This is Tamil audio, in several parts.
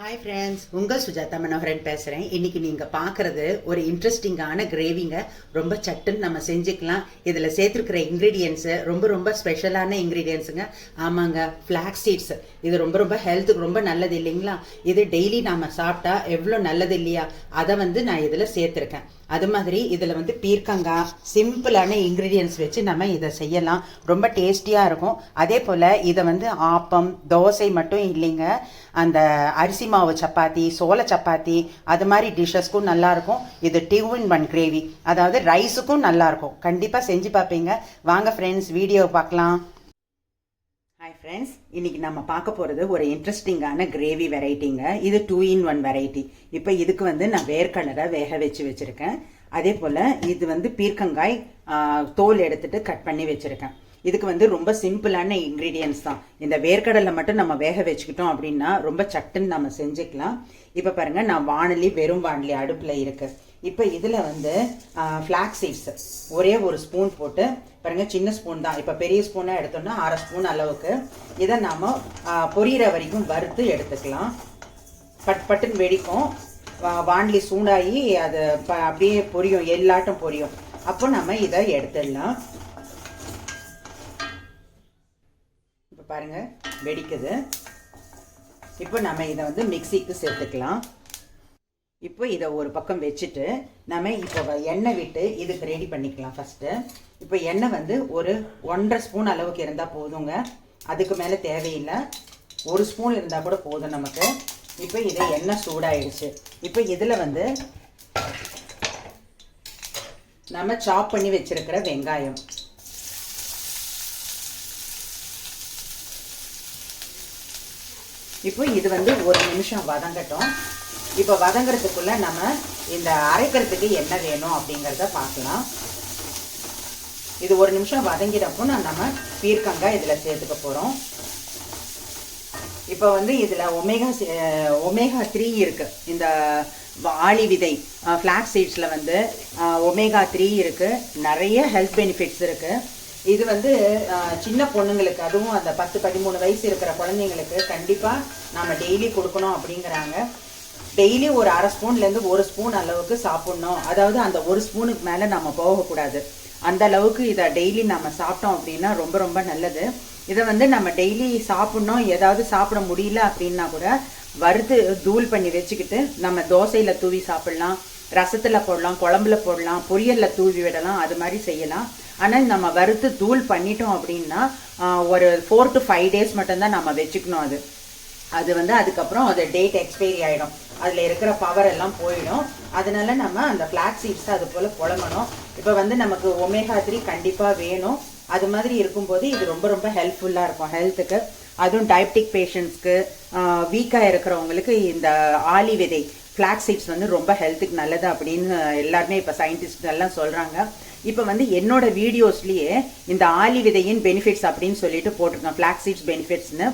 ஹாய் ஃப்ரெண்ட்ஸ் உங்கள் சுஜாதா மனோகரன் பேசுகிறேன் இன்னைக்கு நீங்கள் பார்க்குறது ஒரு இன்ட்ரெஸ்டிங்கான கிரேவிங்க ரொம்ப சட்டுன்னு நம்ம செஞ்சுக்கலாம். இதில் சேர்த்துருக்கிற இன்க்ரீடியன்ஸு ரொம்ப ரொம்ப ஸ்பெஷலான இன்க்ரீடியன்ஸுங்க ஆமாங்க ஃப்ளாக் சீட்ஸ் இது ரொம்ப ரொம்ப ஹெல்த்துக்கு ரொம்ப நல்லது இல்லைங்களா? இது டெய்லி நாம் சாப்பிட்டா எவ்வளோ நல்லது இல்லையா? அதை வந்து நான் இதில் சேர்த்துருக்கேன். அது மாதிரி இதில் வந்து பீர்க்கங்காய் சிம்பிளான இன்க்ரீடியன்ஸ் வச்சு நம்ம இதை செய்யலாம். ரொம்ப டேஸ்டியாக இருக்கும். அதே போல் இதை வந்து ஆப்பம் தோசை மட்டும் இல்லைங்க. அந்த அரிசி மாவு சப்பாத்தி சோள சப்பாத்தி அது மாதிரி டிஷ்ஷஸ்க்கும் நல்லாயிருக்கும். இது டிவ் இன் ஒன் கிரேவி அதாவது ரைஸுக்கும் நல்லாயிருக்கும். கண்டிப்பாக செஞ்சு பார்ப்பீங்க. வாங்க ஃப்ரெண்ட்ஸ் வீடியோ பார்க்கலாம். ஹாய் ஃப்ரெண்ட்ஸ் இன்றைக்கி நம்ம பார்க்க போகிறது ஒரு இன்ட்ரெஸ்டிங்கான கிரேவி வெரைட்டிங்க இது டூ இன் ஒன் வெரைட்டி இப்போ இதுக்கு வந்து நான் வேர்க்கடலை வேக வச்சு வச்சுருக்கேன். அதே போல் இது வந்து பீர்க்கங்காய் தோல் எடுத்துகிட்டு கட் பண்ணி வச்சுருக்கேன். இதுக்கு வந்து ரொம்ப சிம்பிளான இன்க்ரீடியன்ஸ் தான். இந்த வேர்க்கடலை மட்டும் நம்ம வேக வச்சுக்கிட்டோம் அப்படின்னா ரொம்ப சட்டுன்னு நம்ம செஞ்சுக்கலாம். இப்போ பாருங்கள் நான் வானலி வெறும் வானலி அடுப்பில் இருக்குது இப்போ இதில் வந்து ஃப்ளாக் சீட்ஸ் ஒரே ஒரு ஸ்பூன் போட்டு பாருங்கள் சின்ன ஸ்பூன் தான். இப்போ பெரிய ஸ்பூனாக எடுத்தோம்னா அரை ஸ்பூன் அளவுக்கு. இதை நாம் பொரியிற வரைக்கும் வறுத்து எடுத்துக்கலாம். பட் பட்டுன்னு வெடிக்கும். வா- வாண்லி சூடாகி அது அப்படியே பொரியும் எல்லாட்டும் பொரியும். அப்போ நம்ம இதை எடுத்துடலாம். பாருங்கள் வெடிக்குது. இப்போ நம்ம இதை வந்து மிக்சிக்கு சேர்த்துக்கலாம். இப்போ இதை ஒரு பக்கம் வச்சுட்டு நம்ம இப்போ வ- எண்ணெய் விட்டு இதுக்கு ரெடி பண்ணிக்கலாம் ஃபஸ்ட்டு இப்போ எண்ணெய் வந்து ஒரு ஒன்றரை ஸ்பூன் அளவுக்கு இருந்தால் போதுங்க. அதுக்கு மேலே தேவையில்லை. ஒரு ஸ்பூன் இருந்தால் கூட போதும் நமக்கு. இப்போ இதை எண்ணெய் சூடாயிடுச்சு இப்போ இதில் வந்து நம்ம சாப் பண்ணி வச்சிருக்கிற வெங்காயம். இப்போ இது வந்து ஒரு நிமிஷம் வதங்கட்டும். இப்போ வதங்குறதுக்குள்ள நம்ம இந்த அரைக்கிறதுக்கு என்ன வேணும் அப்படிங்கிறத பார்க்கலாம். இது ஒரு நிமிஷம் வதங்கிடப்போ நான் நம்ம பீர்க்கங்காய் இதில் சேர்த்துக்க போகிறோம் இப்போ வந்து இதில் ஒமேகா ஒமேகா த்ரீ இருக்குது இந்த ஆளி விதை ஃப்ளாக் சீட்ஸில் வந்து ஒமேகா த்ரீ இருக்குது நிறைய ஹெல்த் பெனிஃபிட்ஸ் இருக்குது இது வந்து சின்ன பொண்ணுங்களுக்கு அதுவும் அந்த பத்து பதிமூணு வயசு இருக்கிற குழந்தைங்களுக்கு கண்டிப்பாக நம்ம டெய்லி கொடுக்கணும் அப்படிங்கிறாங்க. டெய்லி ஒரு அரை ஸ்பூன்லேருந்து ஒரு ஸ்பூன் அளவுக்கு சாப்பிட்ணும். அதாவது அந்த ஒரு ஸ்பூனுக்கு மேலே நம்ம போகக்கூடாது. அந்த அளவுக்கு இதை டெய்லி நம்ம சாப்பிட்டோம் அப்படின்னா ரொம்ப ரொம்ப நல்லது. இதை வந்து நம்ம டெய்லி சாப்பிட்ணும். ஏதாவது சாப்பிட முடியல அப்படின்னா கூட வறுத்து தூள் பண்ணி வச்சுக்கிட்டு நம்ம தோசையில் தூவி சாப்பிட்லாம். ரசத்தில் போடலாம் குழம்புல போடலாம் பொரியலில் தூவி விடலாம் அது மாதிரி செய்யலாம். ஆனால் நம்ம வறுத்து தூள் பண்ணிட்டோம் அப்படின்னா ஒரு ஃபோர் டு ஃபைவ் டேஸ் மட்டும்தான் நம்ம வச்சுக்கணும் அது. அது வந்து அதுக்கப்புறம் அது டேட் எக்ஸ்பைரி ஆகிடும் அதில் இருக்கிற பவர் எல்லாம் போயிடும். அதனால நம்ம அந்த ஃப்ளாக் சீட்ஸை அது போல் புழங்கணும். இப்போ வந்து நமக்கு ஒமேகா த்ரீ கண்டிப்பாக வேணும். அது மாதிரி இருக்கும்போது இது ரொம்ப ரொம்ப ஹெல்ப்ஃபுல்லாக இருக்கும் ஹெல்த்துக்கு அதுவும் டயபெட்டிக் பேஷண்ட்ஸ்க்கு வீக்காக இருக்கிறவங்களுக்கு இந்த ஆலி விதை ஃப்ளாக் சீட்ஸ் வந்து ரொம்ப ஹெல்த்துக்கு நல்லது அப்படின்னு எல்லாருமே இப்போ சயின்டிஸ்ட் எல்லாம் சொல்கிறாங்க இப்போ வந்து என்னோட வீடியோஸ்லேயே இந்த ஆலி விதையின் பெனிஃபிட்ஸ் அப்படின்னு சொல்லிட்டு போட்டிருக்கேன் ஃப்ளாக் சீட்ஸ் பெனிஃபிட்ஸ்னு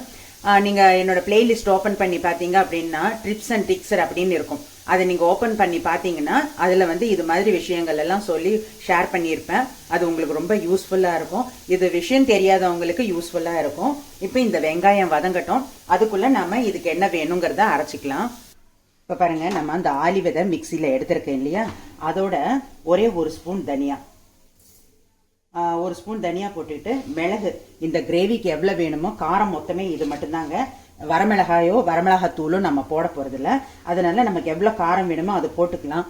நீங்கள் என்னோட பிளேலிஸ்ட் ஓப்பன் பண்ணி பார்த்தீங்க அப்படின்னா ட்ரிப்ஸ் அண்ட் டிக்ஸர் அப்படின்னு இருக்கும். அதை நீங்கள் ஓப்பன் பண்ணி பார்த்தீங்கன்னா அதில் வந்து இது மாதிரி விஷயங்கள் எல்லாம் சொல்லி ஷேர் பண்ணியிருப்பேன். அது உங்களுக்கு ரொம்ப யூஸ்ஃபுல்லாக இருக்கும். இது விஷயம் தெரியாதவங்களுக்கு யூஸ்ஃபுல்லாக இருக்கும். இப்போ இந்த வெங்காயம் வதங்கட்டும். அதுக்குள்ளே நம்ம இதுக்கு என்ன வேணுங்கிறத அரைச்சிக்கலாம். இப்போ பாருங்க நம்ம அந்த ஆலி விதை மிக்சியில் எடுத்திருக்கேன் இல்லையா? அதோட ஒரே ஒரு ஸ்பூன் தனியா. ஒரு ஸ்பூன் தனியா போட்டுட்டு மிளகு இந்த கிரேவிக்கு எவ்வளோ வேணுமோ காரம் மொத்தமே இது மட்டும்தாங்க. வரமிளகாயோ வரமிளகாத்தூளோ நம்ம போட போகிறதில்ல அதனால நமக்கு எவ்வளோ காரம் வேணுமோ அது போட்டுக்கலாம்.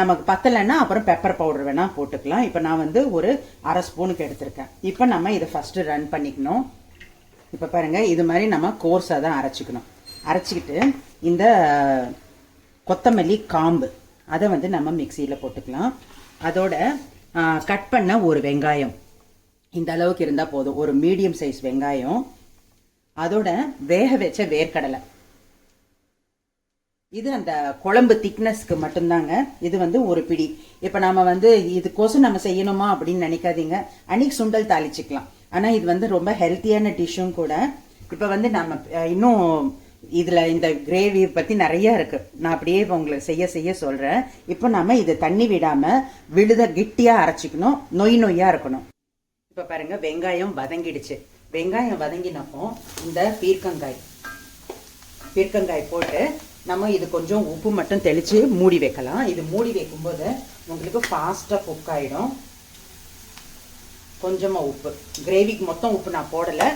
நமக்கு பத்தலைன்னா அப்புறம் பெப்பர் பவுடர் வேணால் போட்டுக்கலாம். இப்போ நான் வந்து ஒரு அரை ஸ்பூனுக்கு எடுத்திருக்கேன். இப்போ நம்ம இதை ஃபஸ்ட்டு ரன் பண்ணிக்கணும். இப்போ பாருங்கள் இது மாதிரி நம்ம கோர்ஸாக தான் அரைச்சிக்கணும். அரைச்சிக்கிட்டு இந்த கொத்தமல்லி காம்பு. அதை வந்து நம்ம மிக்சியில் போட்டுக்கலாம். அதோட கட் பண்ண ஒரு வெங்காயம். இந்த அளவுக்கு இருந்தால் போதும். ஒரு மீடியம் சைஸ் வெங்காயம். அதோட வேக வச்ச வேர்க்கடலை. இது அந்த குழம்பு திக்னஸ்க்கு மட்டும்தாங்க. இது வந்து ஒரு பிடி. இப்போ நாம் வந்து இதுக்கோசம் நம்ம செய்யணுமா அப்படின்னு நினைக்காதீங்க. அன்னைக்கு சுண்டல் தாளிச்சிக்கலாம். ஆனால் இது வந்து ரொம்ப ஹெல்த்தியான டிஷ்ஷும் கூட. இப்போ வந்து நம்ம இன்னும் இதில் இந்த கிரேவி பற்றி நிறைய இருக்குது நான் அப்படியே இப்போ உங்களுக்கு செய்ய செய்ய சொல்கிறேன் இப்போ நம்ம இதை தண்ணி விடாமல் விழுத கிட்டியாக அரைச்சிக்கணும். நொய் நொய்யாக இருக்கணும். இப்போ பாருங்கள் வெங்காயம் வதங்கிடுச்சு. வெங்காயம் வதங்கினப்போ இந்த பீர்க்கங்காய் பீர்க்கங்காய் போட்டு நம்ம இது கொஞ்சம் உப்பு மட்டும் தெளித்து மூடி வைக்கலாம். இது மூடி வைக்கும்போது உங்களுக்கு ஃபாஸ்ட்டாக குக் ஆகிடும் கொஞ்சமாக உப்பு. கிரேவிக்கு மொத்தம் உப்பு நான் போடலை.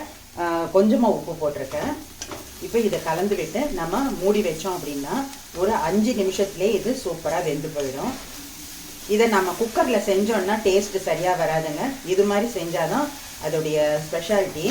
கொஞ்சமாக உப்பு போட்டிருக்கேன். இப்போ இதை கலந்து விட்டு நம்ம மூடி வச்சோம் அப்படின்னா ஒரு அஞ்சு நிமிஷத்துலேயே இது சூப்பராக வெந்து போயிடும். இதை நம்ம குக்கரில் செஞ்சோன்னா டேஸ்ட் சரியாக வராதுங்க. இது மாதிரி செஞ்சாதான் அதோடைய ஸ்பெஷாலிட்டி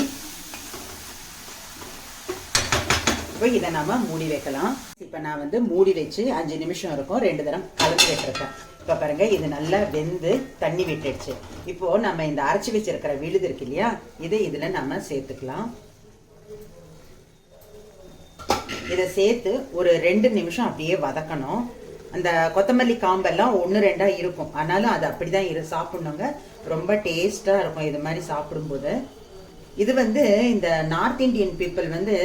இப்போ இதை நம்ம மூடி வைக்கலாம். இப்போ நான் வந்து மூடி வச்சு அஞ்சு நிமிஷம் இருக்கும். ரெண்டு தரம் கலந்து விட்டுருக்கேன். இப்போ பாருங்க இது நல்லா வெந்து தண்ணி விட்டுடுச்சு. இப்போது நம்ம இந்த அரைச்சி வச்சிருக்கிற விழுது இருக்கு இல்லையா இதை இதில் நம்ம சேர்த்துக்கலாம். இதை சேர்த்து ஒரு ரெண்டு நிமிஷம் அப்படியே வதக்கணும். அந்த கொத்தமல்லி காம்பெல்லாம் ஒன்று ரெண்டாக இருக்கும். ஆனாலும் அது அப்படி தான் இரு சாப்பிட்ணுங்க. ரொம்ப டேஸ்ட்டாக இருக்கும் இது மாதிரி சாப்பிடும்போது. இது வந்து இந்த நார்த் இந்தியன் பீப்புள் வந்து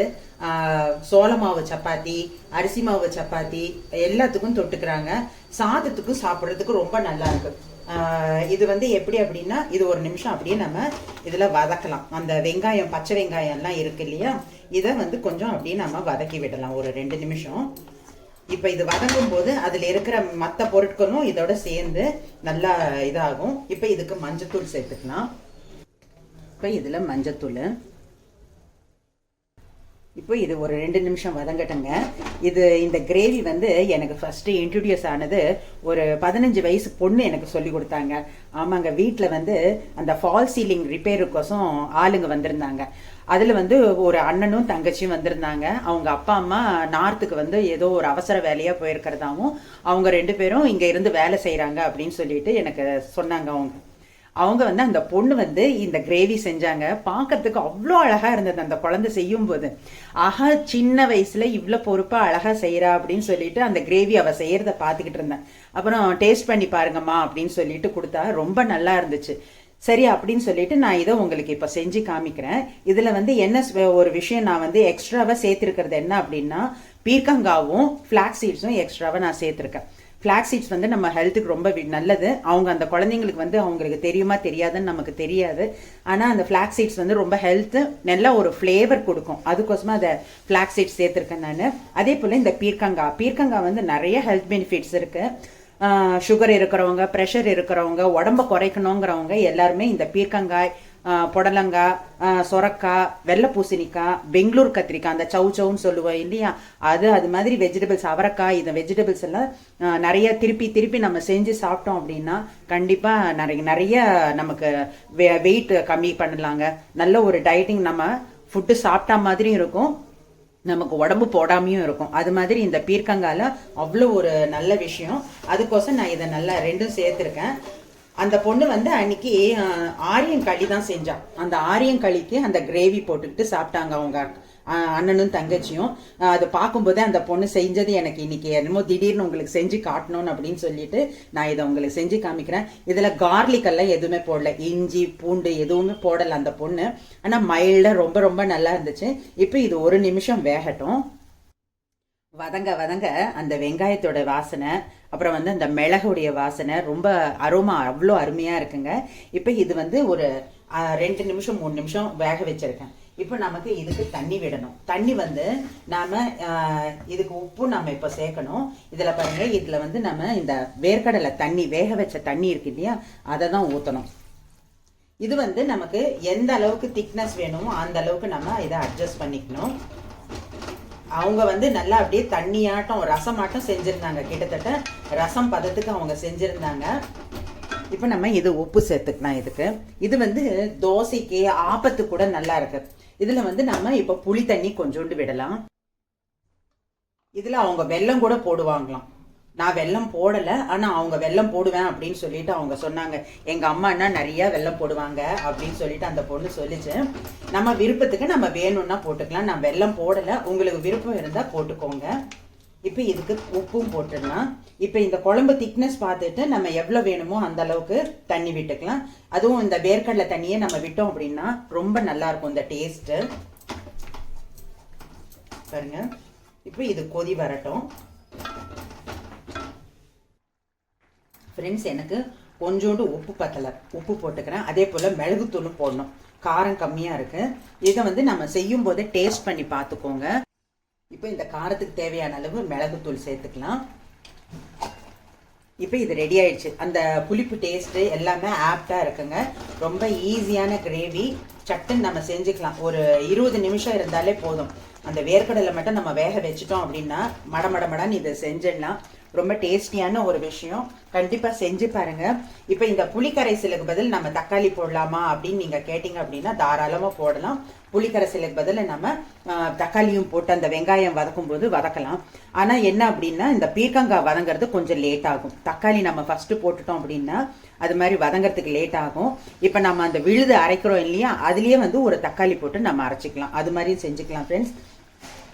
சோள மாவு சப்பாத்தி அரிசி மாவு சப்பாத்தி எல்லாத்துக்கும் தொட்டுக்கிறாங்க. சாதத்துக்கும் சாப்பிட்றதுக்கு ரொம்ப நல்லா இருக்கு. இது வந்து எப்படி அப்படின்னா இது ஒரு நிமிஷம் அப்படியே நம்ம இதில் வதக்கலாம். அந்த வெங்காயம் பச்சை வெங்காயம்லாம் இருக்கு இல்லையா? இதை வந்து கொஞ்சம் அப்படியே நம்ம வதக்கி விடலாம். ஒரு ரெண்டு நிமிஷம். இப்போ இது வதங்கும் போது அதில் இருக்கிற மற்ற பொருட்களும் இதோட சேர்ந்து நல்லா இதாகும். இப்போ இதுக்கு மஞ்சத்தூள் சேர்த்துக்கலாம். இப்போ இதில் மஞ்சத்தூள். இப்போ இது ஒரு ரெண்டு நிமிஷம் வதங்கட்டுங்க. இது இந்த கிரேவி வந்து எனக்கு ஃபஸ்ட்டு இன்ட்ரடியூஸ் ஆனது ஒரு பதினஞ்சு வயசு பொண்ணு எனக்கு சொல்லி கொடுத்தாங்க. ஆமாங்க வீட்டில் வந்து அந்த ஃபால் சீலிங் ரிப்பேருக்கோசம் ஆளுங்க வந்திருந்தாங்க. அதில் வந்து ஒரு அண்ணனும் தங்கச்சியும் வந்திருந்தாங்க. அவங்க அப்பா அம்மா நார்த்துக்கு வந்து ஏதோ ஒரு அவசர வேலையாக போயிருக்கிறதாவும் அவங்க ரெண்டு பேரும் இங்கே இருந்து வேலை செய்கிறாங்க அப்படின்னு சொல்லிட்டு எனக்கு சொன்னாங்க அவங்க. அவங்க வந்து அந்த பொண்ணு வந்து இந்த கிரேவி செஞ்சாங்க. பார்க்கறதுக்கு அவ்வளோ அழகாக இருந்தது அந்த குழந்தை செய்யும் போது ஆஹா சின்ன வயசுல இவ்வளோ பொறுப்பாக அழகாக செய்கிறா அப்படின்னு சொல்லிட்டு அந்த கிரேவி அவள் செய்கிறத பார்த்துக்கிட்டு இருந்தேன். அப்புறம் டேஸ்ட் பண்ணி பாருங்கம்மா அப்படின்னு சொல்லிட்டு கொடுத்தா ரொம்ப நல்லா இருந்துச்சு. சரி அப்படின்னு சொல்லிட்டு நான் இதை உங்களுக்கு இப்போ செஞ்சு காமிக்கிறேன். இதில் வந்து என்ன ஒரு விஷயம் நான் வந்து எக்ஸ்ட்ராவாக சேர்த்துருக்கிறது என்ன அப்படின்னா பீர்க்கங்காவும் ஃப்ளாக் சீட்ஸும் எக்ஸ்ட்ராவாக நான் சேர்த்துருக்கேன். ஃப்ளாக் சீட்ஸ் வந்து நம்ம ஹெல்த்துக்கு ரொம்ப நல்லது. அவங்க அந்த குழந்தைங்களுக்கு வந்து அவங்களுக்கு தெரியுமா தெரியாதுன்னு நமக்கு தெரியாது. ஆனால் அந்த ஃப்ளாக் சீட்ஸ் வந்து ரொம்ப ஹெல்த்து நல்ல ஒரு ஃப்ளேவர் கொடுக்கும். அதுக்கோசமாக அதை ஃப்ளாக் சீட்ஸ் சேர்த்துருக்கேன் நான். அதே போல் இந்த பீர்க்கங்காய் பீர்க்கங்காய் வந்து நிறைய ஹெல்த் பெனிஃபிட்ஸ் இருக்குது சுகர் இருக்கிறவங்க ப்ரெஷர் இருக்கிறவங்க உடம்ப குறைக்கணுங்கிறவங்க எல்லாருமே இந்த பீர்க்கங்காய் புடலங்காய் சொரக்காய் வெள்ளை பூசணிக்காய் பெங்களூர் கத்திரிக்காய் அந்த சவு சவுன்னு சொல்லுவோம் இல்லையா? அது அது மாதிரி வெஜிடபிள்ஸ் அவரைக்காய் இந்த வெஜிடபிள்ஸ் எல்லாம் நிறைய திருப்பி திருப்பி நம்ம செஞ்சு சாப்பிட்டோம் அப்படின்னா கண்டிப்பாக நிறைய நிறைய நமக்கு வெ வெயிட் கம்மி பண்ணலாங்க. நல்ல ஒரு டயட்டிங் நம்ம ஃபுட்டு சாப்பிட்டா மாதிரியும் இருக்கும். நமக்கு உடம்பு போடாமையும் இருக்கும். அது மாதிரி இந்த பீர்க்கங்கால அவ்வளோ ஒரு நல்ல விஷயம். அதுக்கோசம் நான் இதை நல்லா ரெண்டும் சேர்த்துருக்கேன். அந்த பொண்ணு வந்து அன்னைக்கு ஆரியங்களி தான் செஞ்சான் அந்த ஆரியங்களிக்கு அந்த கிரேவி போட்டுக்கிட்டு சாப்பிட்டாங்க அவங்க அண்ணனும் தங்கச்சியும். அதை பார்க்கும்போதே அந்த பொண்ணு செஞ்சது எனக்கு இன்னைக்கு என்னமோ திடீர்னு உங்களுக்கு செஞ்சு காட்டணும்னு அப்படின்னு சொல்லிட்டு நான் இதை உங்களுக்கு செஞ்சு காமிக்கிறேன். இதில் கார்லிக் எல்லாம் எதுவுமே போடல. இஞ்சி பூண்டு எதுவுமே போடலை அந்த பொண்ணு. ஆனால் மைல்டாக ரொம்ப ரொம்ப நல்லா இருந்துச்சு. இப்போ இது ஒரு நிமிஷம் வேகட்டும். வதங்க வதங்க அந்த வெங்காயத்தோட வாசனை அப்புறம் வந்து அந்த மிளகுடைய வாசனை ரொம்ப அரோமா அவ்வளோ அருமையாக இருக்குங்க. இப்போ இது வந்து ஒரு ரெண்டு நிமிஷம் மூணு நிமிஷம் வேக வச்சுருக்கேன். இப்போ நமக்கு இதுக்கு தண்ணி விடணும். தண்ணி வந்து நாம் இதுக்கு உப்பு நம்ம இப்போ சேர்க்கணும். இதில் பாருங்கள் இதில் வந்து நம்ம இந்த வேர்க்கடலை தண்ணி வேக வச்ச தண்ணி இருக்கு இல்லையா அதை தான் ஊற்றணும் இது வந்து நமக்கு எந்த அளவுக்கு திக்னஸ் வேணுமோ அந்த அளவுக்கு நம்ம இதை அட்ஜஸ்ட் பண்ணிக்கணும். அவங்க வந்து நல்லா அப்படியே தண்ணியாட்டம் ரசமாட்டம் செஞ்சுருந்தாங்க. கிட்டத்தட்ட ரசம் பதத்துக்கு அவங்க செஞ்சுருந்தாங்க. இப்போ நம்ம இது உப்பு சேர்த்துக்கலாம் இதுக்கு. இது வந்து தோசைக்கு ஆப்பத்து கூட நல்லா இருக்கு. இதில் வந்து நம்ம இப்போ புளி தண்ணி கொஞ்சோண்டு விடலாம். இதில் அவங்க வெல்லம் கூட போடுவாங்களாம். நான் வெள்ளம் போடலை ஆனால் அவங்க வெள்ளம் போடுவேன் அப்படின்னு சொல்லிட்டு அவங்க சொன்னாங்க. எங்கள் அம்மானா நிறைய வெள்ளம் போடுவாங்க அப்படின்னு சொல்லிட்டு அந்த பொண்ணு சொல்லிச்சு. நம்ம விருப்பத்துக்கு நம்ம வேணும்னா போட்டுக்கலாம். நான் வெள்ளம் போடலை. உங்களுக்கு விருப்பம் இருந்தால் போட்டுக்கோங்க. இப்போ இதுக்கு உப்பும் போட்டுடலாம். இப்போ இந்த குழம்பு திக்னஸ் பார்த்துட்டு நம்ம எவ்வளோ வேணுமோ அந்த அளவுக்கு தண்ணி விட்டுக்கலாம். அதுவும் இந்த வேர்க்கடலை தண்ணியை நம்ம விட்டோம் அப்படின்னா ரொம்ப நல்லாயிருக்கும் இந்த டேஸ்ட்டு பாருங்க. இப்போ இது கொதி வரட்டும். ஃப்ரெண்ட்ஸ் எனக்கு கொஞ்சோண்டு உப்பு பத்தலை. உப்பு போட்டுக்கிறேன். அதே போல் மிளகுத்தூளும் போடணும். காரம் கம்மியாக இருக்குது இதை வந்து நம்ம செய்யும் போதே டேஸ்ட் பண்ணி பார்த்துக்கோங்க இப்போ இந்த காரத்துக்கு தேவையான அளவு மிளகுத்தூள் சேர்த்துக்கலாம். இப்போ இது ரெடி ஆயிடுச்சு. அந்த புளிப்பு டேஸ்ட்டு எல்லாமே ஆப்டாக இருக்குங்க. ரொம்ப ஈஸியான கிரேவி சட்டுன்னு நம்ம செஞ்சுக்கலாம். ஒரு இருபது நிமிஷம் இருந்தாலே போதும். அந்த வேர்க்கடலை மட்டும் நம்ம வேக வச்சுட்டோம் அப்படின்னா மட மட மடன்னு இதை செஞ்சிடலாம். ரொம்ப டேஸ்டியான ஒரு விஷயம். கண்டிப்பாக செஞ்சு பாருங்க. இப்போ இந்த புளிக்கரைசலுக்கு பதில் நம்ம தக்காளி போடலாமா அப்படின்னு நீங்கள் கேட்டிங்க அப்படின்னா தாராளமாக போடலாம். புளிக்கரைசலுக்கு பதில் நம்ம தக்காளியும் போட்டு அந்த வெங்காயம் வதக்கும் போது வதக்கலாம். ஆனால் என்ன அப்படின்னா இந்த பீர்க்கங்காய் வதங்கிறது கொஞ்சம் லேட் ஆகும். தக்காளி நம்ம ஃபர்ஸ்ட் போட்டுட்டோம் அப்படின்னா அது மாதிரி வதங்கிறதுக்கு லேட் ஆகும். இப்போ நம்ம அந்த விழுது அரைக்கிறோம் இல்லையா அதுலேயே வந்து ஒரு தக்காளி போட்டு நம்ம அரைச்சிக்கலாம். அது மாதிரியும் செஞ்சுக்கலாம் ஃப்ரெண்ட்ஸ்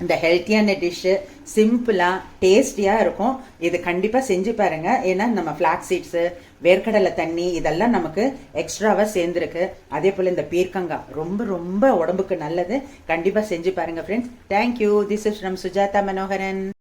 இந்த ஹெல்த்தியான டிஷ்ஷு சிம்பிளாக டேஸ்டியாக இருக்கும். இது கண்டிப்பாக செஞ்சு பாருங்க. ஏன்னா நம்ம ஃப்ளாக் சீட்ஸு வேர்க்கடலை தண்ணி இதெல்லாம் நமக்கு எக்ஸ்ட்ராவாக சேர்ந்துருக்கு. அதே போல் இந்த பீர்க்கங்காய் ரொம்ப ரொம்ப உடம்புக்கு நல்லது. கண்டிப்பாக செஞ்சு பாருங்க friends thank you this is from Sujatha Manoharan